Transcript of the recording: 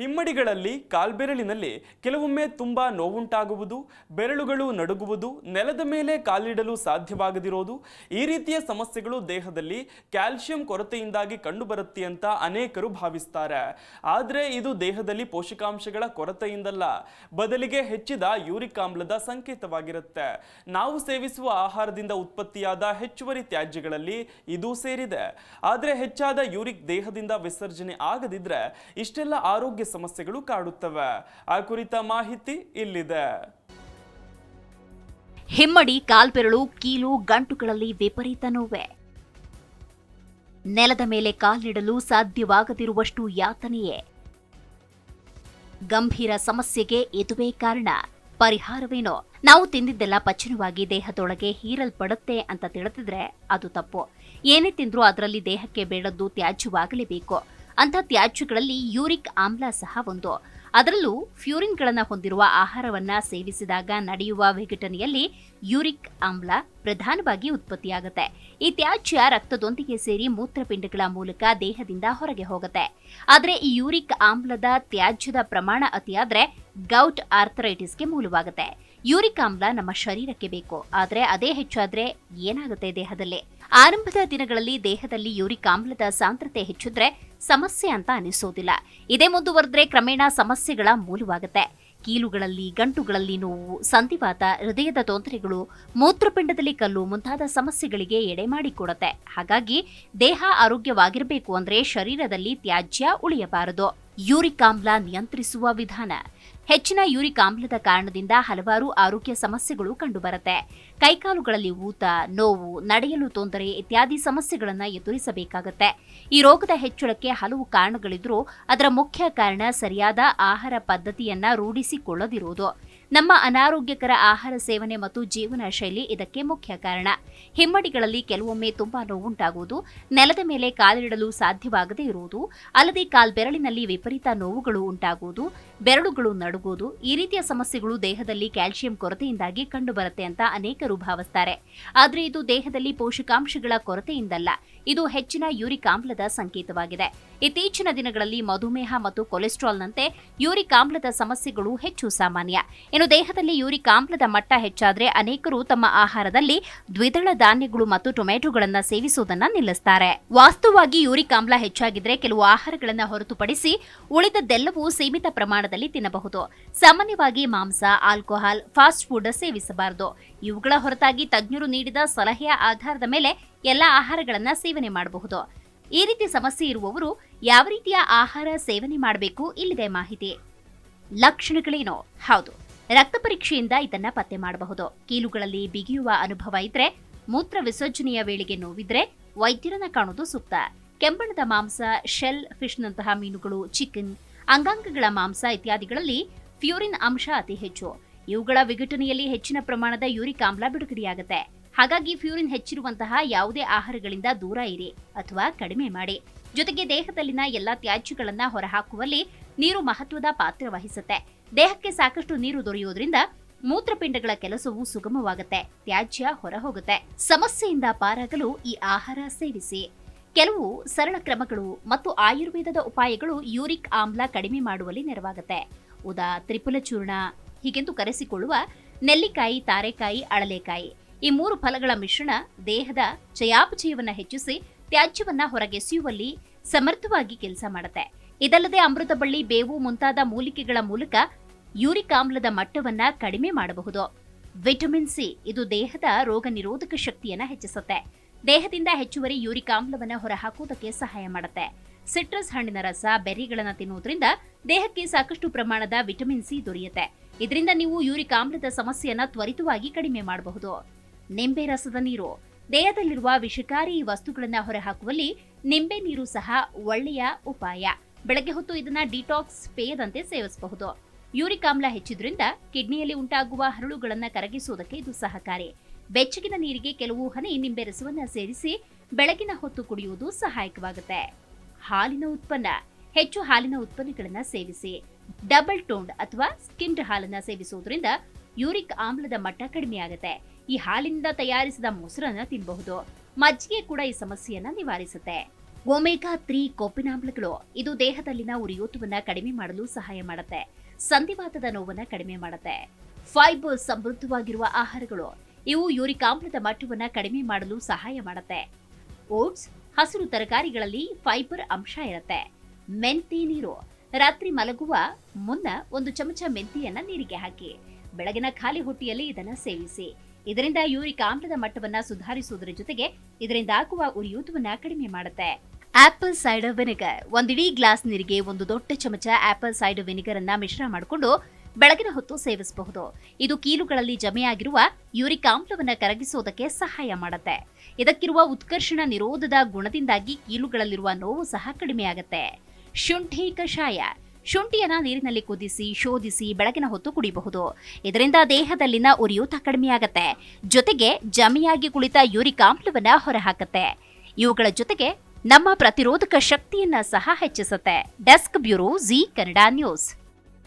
ಹಿಮ್ಮಡಿಗಳಲ್ಲಿ ಕಾಲ್ಬೆರಳಿನಲ್ಲಿ ಕೆಲವೊಮ್ಮೆ ತುಂಬಾ ನೋವುಂಟಾಗುವುದು, ಬೆರಳುಗಳು ನಡುಗುವುದು, ನೆಲದ ಮೇಲೆ ಕಾಲಿಡಲು ಸಾಧ್ಯವಾಗದಿರೋದು. ಈ ರೀತಿಯ ಸಮಸ್ಯೆಗಳು ದೇಹದಲ್ಲಿ ಕ್ಯಾಲ್ಸಿಯಂ ಕೊರತೆಯಿಂದಾಗಿ ಕಂಡುಬರುತ್ತೆ ಅಂತ ಅನೇಕರು ಭಾವಿಸ್ತಾರೆ. ಆದರೆ ಇದು ದೇಹದಲ್ಲಿ ಪೋಷಕಾಂಶಗಳ ಕೊರತೆಯಿಂದಲ್ಲ, ಬದಲಿಗೆ ಹೆಚ್ಚಿದ ಯೂರಿಕ್ ಆಮ್ಲದ ಸಂಕೇತವಾಗಿರುತ್ತೆ. ನಾವು ಸೇವಿಸುವ ಆಹಾರದಿಂದ ಉತ್ಪತ್ತಿಯಾದ ಹೆಚ್ಚುವರಿ ತ್ಯಾಜ್ಯಗಳಲ್ಲಿ ಇದು ಸೇರಿದೆ. ಆದರೆ ಹೆಚ್ಚಾದ ಯೂರಿಕ್ ದೇಹದಿಂದ ವಿಸರ್ಜನೆ ಆಗದಿದ್ರೆ ಇಷ್ಟೆಲ್ಲ ಆರೋಗ್ಯ ಸಮಸ್ಯೆಗಳು ಕಾಡುತ್ತವೆ. ಆ ಕುರಿತ ಮಾಹಿತಿ ಇಲ್ಲಿದೆ. ಹಿಮ್ಮಡಿ ಕಾಲ್ಬೆರಳು ಕೀಲು, ಗಂಟುಗಳಲ್ಲಿ ವಿಪರೀತ ನೋವೆ. ನೆಲದ ಮೇಲೆ ಕಾಲಿಡಲು ಸಾಧ್ಯವಾಗದಿರುವಷ್ಟು ಯಾತನೆಯೇ. ಗಂಭೀರ ಸಮಸ್ಯೆಗೆ ಇದುವೇ ಕಾರಣ. ಪರಿಹಾರವೇನೋ? ನಾವು ತಿಂದಿದ್ದೆಲ್ಲ ಪಚನವಾಗಿ ದೇಹದೊಳಗೆ ಹೀರಲ್ಪಡುತ್ತೆ ಅಂತ ತಿಳಿದಿದ್ರೆ ಅದು ತಪ್ಪು. ಏನೇ ತಿಂದ್ರೂ ಅದರಲ್ಲಿ ದೇಹಕ್ಕೆ ಬೇಡದ್ದು ತ್ಯಾಜ್ಯವಾಗಲೇಬೇಕು. ಅಂಥ ತ್ಯಾಜ್ಯಗಳಲ್ಲಿ ಯೂರಿಕ್ ಆಮ್ಲ ಸಹ ಒಂದು. ಅದರಲ್ಲೂ ಫ್ಯೂರಿನ್ಗಳನ್ನು ಹೊಂದಿರುವ ಆಹಾರವನ್ನ ಸೇವಿಸಿದಾಗ ನಡೆಯುವ ವಿಘಟನೆಯಲ್ಲಿ ಯೂರಿಕ್ ಆಮ್ಲ ಪ್ರಧಾನವಾಗಿ ಉತ್ಪತ್ತಿಯಾಗುತ್ತೆ. ಈ ತ್ಯಾಜ್ಯ ರಕ್ತದೊಂದಿಗೆ ಸೇರಿ ಮೂತ್ರಪಿಂಡಗಳ ಮೂಲಕ ದೇಹದಿಂದ ಹೊರಗೆ ಹೋಗುತ್ತೆ. ಆದರೆ ಈ ಯೂರಿಕ್ ಆಮ್ಲದ ತ್ಯಾಜ್ಯದ ಪ್ರಮಾಣ ಅತಿಯಾದರೆ ಗೌಟ್ ಆರ್ಥರೈಟಿಸ್ಗೆ ಮೂಲವಾಗುತ್ತೆ. ಯೂರಿಕ್ ಆಮ್ಲ ನಮ್ಮ ಶರೀರಕ್ಕೆ ಬೇಕು. ಆದರೆ ಅದೇ ಹೆಚ್ಚಾದ್ರೆ ಏನಾಗುತ್ತೆ ದೇಹದಲ್ಲಿ? ಆರಂಭದ ದಿನಗಳಲ್ಲಿ ದೇಹದಲ್ಲಿ ಯೂರಿಕ್ ಆಮ್ಲದ ಸಾಂದ್ರತೆ ಹೆಚ್ಚಿದ್ರೆ ಸಮಸ್ಯೆ ಅಂತ ಅನಿಸೋದಿಲ್ಲ. ಇದೇ ಮುಂದುವರೆದ್ರೆ ಕ್ರಮೇಣ ಸಮಸ್ಯೆಗಳ ಮೂಲವಾಗುತ್ತೆ. ಕೀಲುಗಳಲ್ಲಿ, ಗಂಟುಗಳಲ್ಲಿ ನೋವು, ಸಂಧಿವಾತ, ಹೃದಯದ ತೊಂದರೆಗಳು, ಮೂತ್ರಪಿಂಡದಲ್ಲಿ ಕಲ್ಲು ಮುಂತಾದ ಸಮಸ್ಯೆಗಳಿಗೆ ಎಡೆ ಮಾಡಿಕೊಡುತ್ತೆ. ಹಾಗಾಗಿ ದೇಹ ಆರೋಗ್ಯವಾಗಿರಬೇಕು ಅಂದ್ರೆ ಶರೀರದಲ್ಲಿ ತ್ಯಾಜ್ಯ ಉಳಿಯಬಾರದು. ಯೂರಿಕ್ ಆಮ್ಲ ನಿಯಂತ್ರಿಸುವ ವಿಧಾನ. ಹೆಚ್ಚಿನ ಯೂರಿಕ್ ಆಮ್ಲದ ಕಾರಣದಿಂದ ಹಲವಾರು ಆರೋಗ್ಯ ಸಮಸ್ಯೆಗಳು ಕಂಡುಬರುತ್ತೆ. ಕೈಕಾಲುಗಳಲ್ಲಿ ಊತ, ನೋವು, ನಡೆಯಲು ತೊಂದರೆ ಇತ್ಯಾದಿ ಸಮಸ್ಯೆಗಳನ್ನು ಎದುರಿಸಬೇಕಾಗತ್ತೆ. ಈ ರೋಗದ ಹೆಚ್ಚಳಕ್ಕೆ ಹಲವು ಕಾರಣಗಳಿದ್ರೂ ಅದರ ಮುಖ್ಯ ಕಾರಣ ಸರಿಯಾದ ಆಹಾರ ಪದ್ಧತಿಯನ್ನ ರೂಢಿಸಿಕೊಳ್ಳದಿರುವುದು ನಮ್ಮ ಅನಾರೋಗ್ಯಕರ ಆಹಾರ ಸೇವನೆ ಮತ್ತು ಜೀವನ ಶೈಲಿ ಇದಕ್ಕೆ ಮುಖ್ಯ ಕಾರಣ. ಹಿಮ್ಮಡಿಗಳಲ್ಲಿ ಕೆಲವೊಮ್ಮೆ ತುಂಬಾ ನೋವುಂಟಾಗುವುದು, ನೆಲದ ಮೇಲೆ ಕಾಲಿಡಲು ಸಾಧ್ಯವಾಗದೇ ಇರುವುದು, ಅಲ್ಲದೆ ಕಾಲ್ಬೆರಳಿನಲ್ಲಿ ವಿಪರೀತ ನೋವುಗಳು ಉಂಟಾಗುವುದು, ಬೆರಳುಗಳು ನಡುಗುವುದು, ಈ ರೀತಿಯ ಸಮಸ್ಯೆಗಳು ದೇಹದಲ್ಲಿ ಕ್ಯಾಲ್ಸಿಯಂ ಕೊರತೆಯಿಂದಾಗಿ ಕಂಡುಬರುತ್ತೆ ಅಂತ ಅನೇಕರು ಭಾವಿಸ್ತಾರೆ. ಆದರೆ ಇದು ದೇಹದಲ್ಲಿ ಪೋಷಕಾಂಶಗಳ ಕೊರತೆಯಿಂದಲ್ಲ. ಇದು ಹೆಚ್ಚಿನ ಯೂರಿಕ್ ಆಮ್ಲದ ಸಂಕೇತವಾಗಿದೆ. ಇತ್ತೀಚಿನ ದಿನಗಳಲ್ಲಿ ಮಧುಮೇಹ ಮತ್ತು ಕೊಲೆಸ್ಟ್ರಾಲ್ನಂತೆ ಯೂರಿಕ್ ಆಮ್ಲದ ಸಮಸ್ಯೆಗಳು ಹೆಚ್ಚು ಸಾಮಾನ್ಯ. ಇನ್ನು ದೇಹದಲ್ಲಿ ಯೂರಿಕ್ ಆಮ್ಲದ ಮಟ್ಟ ಹೆಚ್ಚಾದರೆ ಅನೇಕರು ತಮ್ಮ ಆಹಾರದಲ್ಲಿ ದ್ವಿದಳ ಧಾನ್ಯಗಳು ಮತ್ತು ಟೊಮೆಟೊಗಳನ್ನ ಸೇವಿಸುವುದನ್ನ ನಿಲ್ಲಿಸ್ತಾರೆ. ವಾಸ್ತವವಾಗಿ ಯೂರಿಕ್ ಆಮ್ಲ ಹೆಚ್ಚಾಗಿದ್ರೆ ಕೆಲವು ಆಹಾರಗಳನ್ನು ಹೊರತುಪಡಿಸಿ ಉಳಿದದ್ದೆಲ್ಲವೂ ಸೀಮಿತ ಪ್ರಮಾಣದಲ್ಲಿ ತಿನ್ನಬಹುದು. ಸಾಮಾನ್ಯವಾಗಿ ಮಾಂಸ, ಆಲ್ಕೋಹಾಲ್, ಫಾಸ್ಟ್ ಫುಡ್ ಸೇವಿಸಬಾರದು. ಇವುಗಳ ಹೊರತಾಗಿ ತಜ್ಞರು ನೀಡಿದ ಸಲಹೆಯ ಆಧಾರದ ಮೇಲೆ ಎಲ್ಲ ಆಹಾರಗಳನ್ನ ಸೇವನೆ ಮಾಡಬಹುದು. ಈ ರೀತಿ ಸಮಸ್ಯೆ ಇರುವವರು ಯಾವ ರೀತಿಯ ಆಹಾರ ಸೇವನೆ ಮಾಡಬೇಕು ಇಲ್ಲಿದೆ ಮಾಹಿತಿ. ಲಕ್ಷಣಗಳೇನು? ಹೌದು, ರಕ್ತ ಪರೀಕ್ಷೆಯಿಂದ ಇದನ್ನ ಪತ್ತೆ ಮಾಡಬಹುದು. ಕೀಲುಗಳಲ್ಲಿ ಬಿಗಿಯುವ ಅನುಭವ ಇದ್ರೆ, ಮೂತ್ರ ವಿಸರ್ಜನೆಯ ವೇಳೆಗೆ ನೋವಿದ್ರೆ ವೈದ್ಯರನ್ನ ಕಾಣುವುದು ಸೂಕ್ತ. ಕೆಂಬಣ್ಣದ ಮಾಂಸ, ಶೆಲ್, ಫಿಶ್ನಂತಹ ಮೀನುಗಳು, ಚಿಕನ್, ಅಂಗಾಂಗಗಳ ಮಾಂಸ ಇತ್ಯಾದಿಗಳಲ್ಲಿ ಫ್ಯೂರಿನ್ ಅಂಶ ಅತಿ ಹೆಚ್ಚು. ಇವುಗಳ ವಿಘಟನೆಯಲ್ಲಿ ಹೆಚ್ಚಿನ ಪ್ರಮಾಣದ ಯೂರಿಕ್ ಆಮ್ಲ ಬಿಡುಗಡೆಯಾಗುತ್ತೆ. ಹಾಗಾಗಿ ಫ್ಯೂರಿನ್ ಹೆಚ್ಚಿರುವಂತಹ ಯಾವುದೇ ಆಹಾರಗಳಿಂದ ದೂರ ಇರಿ ಅಥವಾ ಕಡಿಮೆ ಮಾಡಿ. ಜೊತೆಗೆ ದೇಹದಲ್ಲಿನ ಎಲ್ಲಾ ತ್ಯಾಜ್ಯಗಳನ್ನ ಹೊರಹಾಕುವಲ್ಲಿ ನೀರು ಮಹತ್ವದ ಪಾತ್ರ ವಹಿಸುತ್ತೆ. ದೇಹಕ್ಕೆ ಸಾಕಷ್ಟು ನೀರು ದೊರೆಯುವುದರಿಂದ ಮೂತ್ರಪಿಂಡಗಳ ಕೆಲಸವು ಸುಗಮವಾಗುತ್ತೆ. ತ್ಯಾಜ್ಯ ಹೊರಹೋಗುತ್ತೆ. ಸಮಸ್ಯೆಯಿಂದ ಪಾರಾಗಲು ಈ ಆಹಾರ ಸೇವಿಸಿ. ಕೆಲವು ಸರಳ ಕ್ರಮಗಳು ಮತ್ತು ಆಯುರ್ವೇದದ ಉಪಾಯಗಳು ಯೂರಿಕ್ ಆಮ್ಲ ಕಡಿಮೆ ಮಾಡುವಲ್ಲಿ ನೆರವಾಗುತ್ತೆ. ಉದಾ ತ್ರಿಪುಲ ಚೂರ್ಣ ಹೀಗೆಂದು ಕರೆಸಿಕೊಳ್ಳುವ ನೆಲ್ಲಿಕಾಯಿ, ತಾರೆಕಾಯಿ, ಅಳಲೆಕಾಯಿ. ಈ ಮೂರು ಫಲಗಳ ಮಿಶ್ರಣ ದೇಹದ ಚಯಾಪಚಯವನ್ನು ಹೆಚ್ಚಿಸಿ ತ್ಯಾಜ್ಯವನ್ನ ಹೊರಗೆಸೆಯುವಲ್ಲಿ ಸಮರ್ಥವಾಗಿ ಕೆಲಸ ಮಾಡುತ್ತೆ. ಇದಲ್ಲದೆ ಅಮೃತ ಬಳ್ಳಿ, ಬೇವು ಮುಂತಾದ ಮೂಲಿಕೆಗಳ ಮೂಲಕ ಯೂರಿಕ್ ಆಮ್ಲದ ಮಟ್ಟವನ್ನ ಕಡಿಮೆ ಮಾಡಬಹುದು. ವಿಟಮಿನ್ ಸಿ ಇದು ದೇಹದ ರೋಗ ನಿರೋಧಕ ಶಕ್ತಿಯನ್ನ ಹೆಚ್ಚಿಸುತ್ತೆ. ದೇಹದಿಂದ ಹೆಚ್ಚುವರಿ ಯೂರಿಕ್ ಆಮ್ಲವನ್ನ ಹೊರಹಾಕುವುದಕ್ಕೆ ಸಹಾಯ ಮಾಡುತ್ತೆ. ಸಿಟ್ರಸ್ ಹಣ್ಣಿನ ರಸ, ಬೆರ್ರಿಗಳನ್ನು ತಿನ್ನುವುದರಿಂದ ದೇಹಕ್ಕೆ ಸಾಕಷ್ಟು ಪ್ರಮಾಣದ ವಿಟಮಿನ್ ಸಿ ದೊರೆಯುತ್ತೆ. ಇದರಿಂದ ನೀವು ಯೂರಿಕ್ ಆಮ್ಲದ ಸಮಸ್ಯೆಯನ್ನ ತ್ವರಿತವಾಗಿ ಕಡಿಮೆ ಮಾಡಬಹುದು. ನಿಂಬೆ ರಸದ ನೀರು. ದೇಹದಲ್ಲಿರುವ ವಿಷಕಾರಿ ವಸ್ತುಗಳನ್ನು ಹೊರಹಾಕುವಲ್ಲಿ ನಿಂಬೆ ನೀರು ಸಹ ಒಳ್ಳೆಯ ಉಪಾಯ. ಬೆಳಗ್ಗೆ ಹೊತ್ತು ಇದನ್ನ ಡಿಟಾಕ್ಸ್ ಪೇಯದಂತೆ ಸೇವಿಸಬಹುದು. ಯೂರಿಕ್ ಆಮ್ಲ ಹೆಚ್ಚಿದ್ರಿಂದ ಕಿಡ್ನಿಯಲ್ಲಿ ಉಂಟಾಗುವ ಹರಳುಗಳನ್ನು ಕರಗಿಸುವುದಕ್ಕೆ ಇದು ಸಹಕಾರಿ. ಬೆಚ್ಚಗಿನ ನೀರಿಗೆ ಕೆಲವು ಹನಿ ನಿಂಬೆ ರಸವನ್ನ ಸೇರಿಸಿ ಬೆಳಗಿನ ಹೊತ್ತು ಕುಡಿಯುವುದು ಸಹಾಯಕವಾಗುತ್ತೆ. ಹಾಲಿನ ಉತ್ಪನ್ನ. ಹೆಚ್ಚು ಹಾಲಿನ ಉತ್ಪನ್ನಗಳನ್ನು ಸೇವಿಸಿ. ಡಬಲ್ ಟೋನ್ಡ್ ಅಥವಾ ಸ್ಕಿಮ್ಡ್ ಹಾಲನ್ನು ಸೇವಿಸುವುದರಿಂದ ಯೂರಿಕ್ ಆಮ್ಲದ ಮಟ್ಟ ಕಡಿಮೆಯಾಗುತ್ತೆ. ಈ ಹಾಲಿನಿಂದ ತಯಾರಿಸಿದ ಮೊಸರನ್ನ ತಿನ್ನಬಹುದು ಮಜ್ಜಿಗೆ ಕೂಡ ಈ ಸಮಸ್ಯೆಯನ್ನ ನಿವಾರಿಸುತ್ತೆ. ಒಮೆಗಾ ತ್ರೀ ಕೊಬ್ಬಿನಾಮ್ಲಗಳು ಇದು ದೇಹದಲ್ಲಿನ ಉರಿಯೂತವನ್ನ ಕಡಿಮೆ ಮಾಡಲು ಸಹಾಯ ಮಾಡುತ್ತೆ. ಸಂಧಿವಾತದ ನೋವನ್ನ ಕಡಿಮೆ ಮಾಡುತ್ತೆ. ಫೈಬರ್ ಸಮೃದ್ಧವಾಗಿರುವ ಆಹಾರಗಳು ಇವು ಯೂರಿಕ್ ಆಮ್ಲದ ಮಟ್ಟವನ್ನ ಕಡಿಮೆ ಮಾಡಲು ಸಹಾಯ ಮಾಡುತ್ತೆ. ಓಟ್ಸ್ ಹಸಿರು ತರಕಾರಿಗಳಲ್ಲಿ ಫೈಬರ್ ಅಂಶ ಇರುತ್ತೆ. ಮೆಂತಿ ನೀರು ರಾತ್ರಿ ಮಲಗುವ ಮುನ್ನ ಒಂದು ಚಮಚ ಮೆಂತಿಯನ್ನ ನೀರಿಗೆ ಹಾಕಿ, ಬೆಳಗಿನ ಖಾಲಿ ಹೊಟ್ಟೆಯಲ್ಲಿ ಇದನ್ನ ಸೇವಿಸಿ. ಇದರಿಂದ ಯೂರಿಕ್ ಆಮ್ಲದ ಮಟ್ಟವನ್ನ ಸುಧಾರಿಸುವುದರ ಜೊತೆಗೆ ಇದರಿಂದ ಆಗುವ ಉರಿಯೂತವನ್ನ ಕಡಿಮೆ ಮಾಡುತ್ತೆ. Apple cider vinegar. ಒಂದಿಡೀ ಗ್ಲಾಸ್ ನೀರಿಗೆ ಒಂದು ದೊಡ್ಡ ಚಮಚ ಆಪಲ್ ಸೈಡರ್ ವಿನೆಗರ್ ಅನ್ನ ಮಿಶ್ರಣ ಮಾಡಿಕೊಂಡು ಬೆಳಗಿನ ಹೊತ್ತು ಸೇವಿಸಬಹುದು. ಇದು ಕೀಲುಗಳಲ್ಲಿ ಜಮೆಯಾಗಿರುವ ಯೂರಿಕ್ ಆಮ್ಲವನ್ನು ಕರಗಿಸುವುದಕ್ಕೆ ಸಹಾಯ ಮಾಡುತ್ತೆ. ಇದಕ್ಕಿರುವ ಉತ್ಕರ್ಷಣ ನಿರೋಧದ ಗುಣದಿಂದಾಗಿ ಕೀಲುಗಳಲ್ಲಿರುವ ನೋವು ಸಹ ಕಡಿಮೆಯಾಗುತ್ತೆ. ಶುಂಠಿ ಕಷಾಯ. ಶುಂಠಿಯನ್ನ ನೀರಿನಲ್ಲಿ ಕುದಿಸಿ, ಶೋಧಿಸಿ ಬೆಳಗಿನ ಹೊತ್ತು ಕುಡಿಯಬಹುದು ಇದರಿಂದ ದೇಹದಲ್ಲಿನ ಉರಿಯೂತ ಕಡಿಮೆಯಾಗುತ್ತೆ. ಜೊತೆಗೆ ಜಮೆಯಾಗಿ ಕುಳಿತ ಯೂರಿಕ್ ಆಮ್ಲವನ್ನ ಹೊರಹಾಕತ್ತೆ. ಇವುಗಳ ಜೊತೆಗೆ ನಮ್ಮ ಪ್ರತಿರೋಧಕ ಶಕ್ತಿಯನ್ನ ಸಹ ಹೆಚ್ಚಿಸುತ್ತೆ. Desk bureau Zee Kannada news.